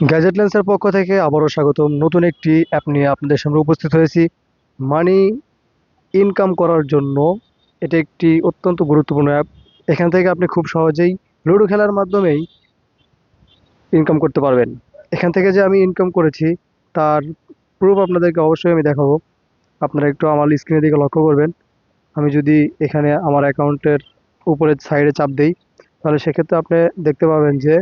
Gadget লেন্সের পক্ষ থেকে আবারও স্বাগতম। নতুন একটি অ্যাপ নিয়ে আপনাদের সামনে উপস্থিত হয়েছি। মানি ইনকাম করার জন্য এটি একটি অত্যন্ত গুরুত্বপূর্ণ অ্যাপ এখান থেকে আপনি খুব সহজেই লুডো খেলার মাধ্যমেই ইনকাম করতে পারবেন। এখান থেকে যে আমি ইনকাম করেছি, তার প্রুফ আপনাদেরকে অবশ্যই আমি দেখাবো। আপনারা একটু আমার স্ক্রিনের দিকে লক্ষ্য করবেন। আমি যদি এখানে আমার অ্যাকাউন্টের উপরের সাইডে চাপ দেই, তাহলে সেক্ষেত্রে আপনি দেখতে পাবেন যে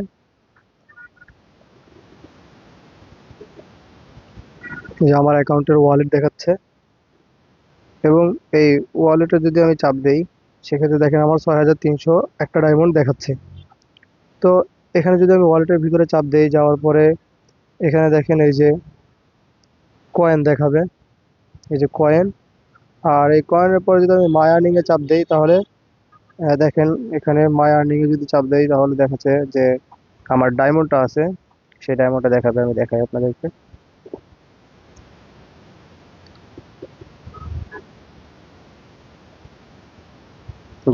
যে আমার অ্যাকাউন্টের ওয়ালেট দেখাচ্ছে। এবং এই ওয়ালেটে যদি আমি চাপ দেই, সেক্ষেত্রে দেখেন আমার ছয় হাজার তিনশো একটা ডায়মন্ড দেখাচ্ছে। তো এখানে যদি আমি ওয়ালেটের ভিতরে চাপ দেই, যাওয়ার পরে এখানে দেখেন এই যে কয়েন দেখাবে। এই যে কয়েন আর এই কয়েনের পরে যদি আমি মাই চাপ দেই, তাহলে দেখেন এখানে মাই আর্নিংয়ে যদি চাপ দেই, তাহলে দেখাচ্ছে যে আমার ডায়মন্ডটা আছে, সেই ডায়মন্ডটা দেখাবে, আমি দেখাই আপনাদেরকে।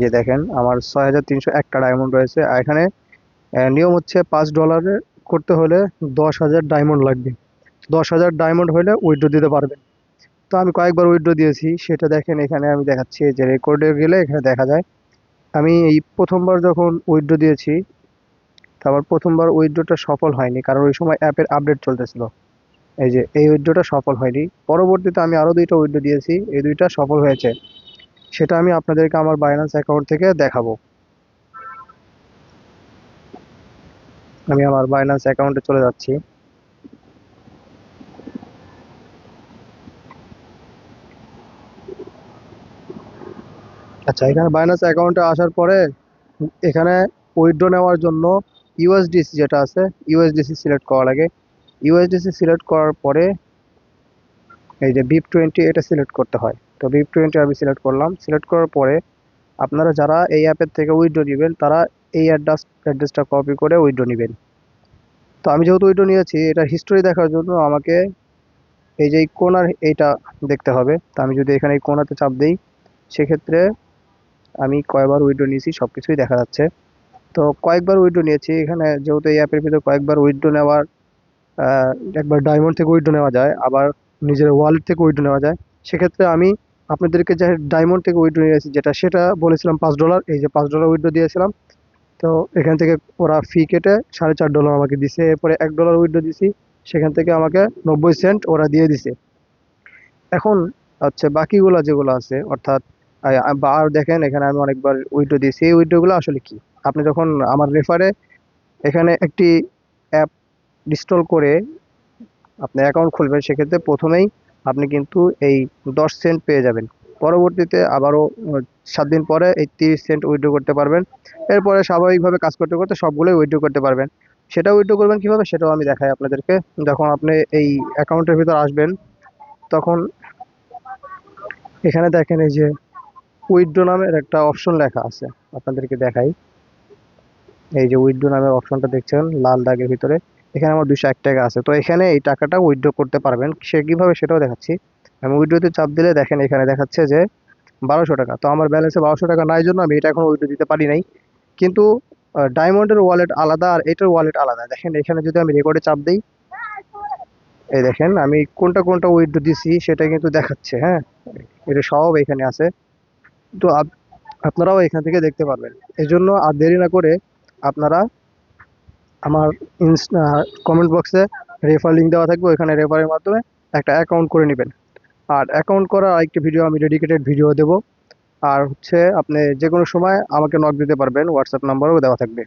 যে দেখেন, আমার ছয় হাজার তিনশো একটা ডায়মন্ড রয়েছে। আর এখানে নিয়ম হচ্ছে পাঁচ ডলারে করতে হলে দশ হাজার ডায়মন্ড লাগবে। দশ হাজার ডায়মন্ড হলে উইড্রো দিতে পারবেন। তো আমি কয়েকবার উইড্রো দিয়েছি। সেটা দেখেন, এখানে আমি দেখাচ্ছি যে রেকর্ডে গেলে এখানে দেখা যায়। আমি এই প্রথমবার যখন উইড্রো দিয়েছি তারপর প্রথমবার উইথড্রটা সফল হয়নি, কারণ ওই সময় অ্যাপের আপডেট চলতেছিল। এই যে, এই উইড্রোটা সফল হয়নি। পরবর্তীতে আমি আরও দুইটা উইথড্র দিয়েছি। এই দুইটা সফল হয়েছে। সেটা আমি আপনাদেরকে আমার বাইন্যান্স অ্যাকাউন্ট থেকে দেখাবো। আমি আমার বাইন্যান্স অ্যাকাউন্টে চলে যাচ্ছি। আচ্ছা এখানে বাইন্যান্স অ্যাকাউন্টে আসার পরে এখানে উইথড্র নেওয়ার জন্য ইউএসডিসি যেটা আছে ইউএসডিসি সিলেক্ট করা লাগে। ইউএসডিসি সিলেক্ট করার পরে এই যে বিপ টোয়েন্টি এটা সিলেক্ট করতে হয়। তো বিপ টোয়েন্টি আমি সিলেক্ট করলাম। সিলেক্ট করার পরে আপনারা যারা এই অ্যাপের থেকে উইথড্র নেবেন, তারা এই অ্যাড্রেস অ্যাড্রেসটা কপি করে উইথড্র নেবেন। তো আমি যেহেতু উইথড্র নিয়েছি, এটা হিস্টোরি দেখার জন্য আমাকে এই যে কোনার এইটা দেখতে হবে। তো আমি যদি এখানে এই কোনাতে চাপ দিই, সেক্ষেত্রে আমি কয়বার উইথড্র নিয়েছি সব কিছুই দেখা যাচ্ছে। তো কয়েকবার উইথড্র নিয়েছি। এখানে যেহেতু এই অ্যাপের ভিতরে কয়েকবার উইথড্র নেওয়ার একবার ডায়মন্ড থেকে উইথড্র নেওয়া যায়, আবার নিজের ওয়ালেট থেকে উইথড্র নেওয়া যায়, সেক্ষেত্রে আমি আপনাদেরকে যে ডায়মন্ড থেকে উইথড্র নিয়েছি যেটা সেটা বলেছিলাম পাঁচ ডলার এই যে পাঁচ ডলার উইথড্র দিয়েছিলাম। তো এখান থেকে ওরা ফি কেটে সাড়ে চার ডলার আমাকে দিছে। এরপরে এক ডলার উইথড্র দিছি, সেখান থেকে আমাকে নব্বই সেন্ট ওরা দিয়ে দিছে। এখন হচ্ছে বাকিগুলো যেগুলো আছে, অর্থাৎ আর দেখেন, এখানে আমি অনেকবার উইথড্র দিয়েছি। এই উইথড্রগুলো আসলে কি? আপনি যখন আমার রেফারে এখানে একটি অ্যাপ ইনস্টল করে আপনি অ্যাকাউন্ট খুলবেন, সেক্ষেত্রে প্রথমেই আপনি কিন্তু এই দশ সেন্ট পেয়ে যাবেন। পরবর্তীতে আবারও সাত দিন পরে এই তিরিশ সেন্ট উইথড্র করতে পারবেন। এরপরে স্বাভাবিকভাবে কাজ করতে করতে সবগুলোই উইথড্র করতে পারবেন। সেটা উইথড্র করবেন কীভাবে সেটাও আমি দেখাই আপনাদেরকে। যখন আপনি এই অ্যাকাউন্টের ভিতর আসবেন, তখন এখানে দেখেন এই যে উইথড্র নামের একটা অপশন লেখা আছে। আপনাদেরকে দেখাই। এই যে উইথড্র নামের অপশনটা দেখছেন, লাল দাগের ভিতরে। এখানে আমার দুশো এক টাকা আছে। তো এখানে এই টাকাটা উইথড্র করতে পারবেন। সে কীভাবে সেটাও দেখাচ্ছি। আমি উইথড্রতে চাপ দিলে দেখেন এখানে দেখাচ্ছে যে বারোশো টাকা। তো আমার ব্যালেন্সে বারোশো টাকা নাই জন্য আমি এটা এখন উইথড্র দিতে পারি নাই। কিন্তু ডায়মন্ডের ওয়ালেট আলাদা আর এটার ওয়ালেট আলাদা। দেখেন এখানে যদি আমি রেকর্ডে চাপ দিই, এই দেখেন আমি কোনটা কোনটা উইথড্র দিছি সেটা কিন্তু দেখাচ্ছে হ্যাঁ? এটা সব এখানে আছে। তো আপ- আপনারাও এখান থেকে দেখতে পারবেন। এই জন্য আর দেরি না করে আপনারা আমার কমেন্ট বক্সে রেফার লিঙ্ক দেওয়া থাকবে, ওইখানে রেফারের মাধ্যমে একটা অ্যাকাউন্ট করে নেবেন। আর অ্যাকাউন্ট করার আরেকটি ভিডিও আমি ডেডিকেটেড ভিডিও দেবো। আর হচ্ছে আপনি যে কোনো সময় আমাকে নক দিতে পারবেন হোয়াটসঅ্যাপ নাম্বারও দেওয়া থাকবে।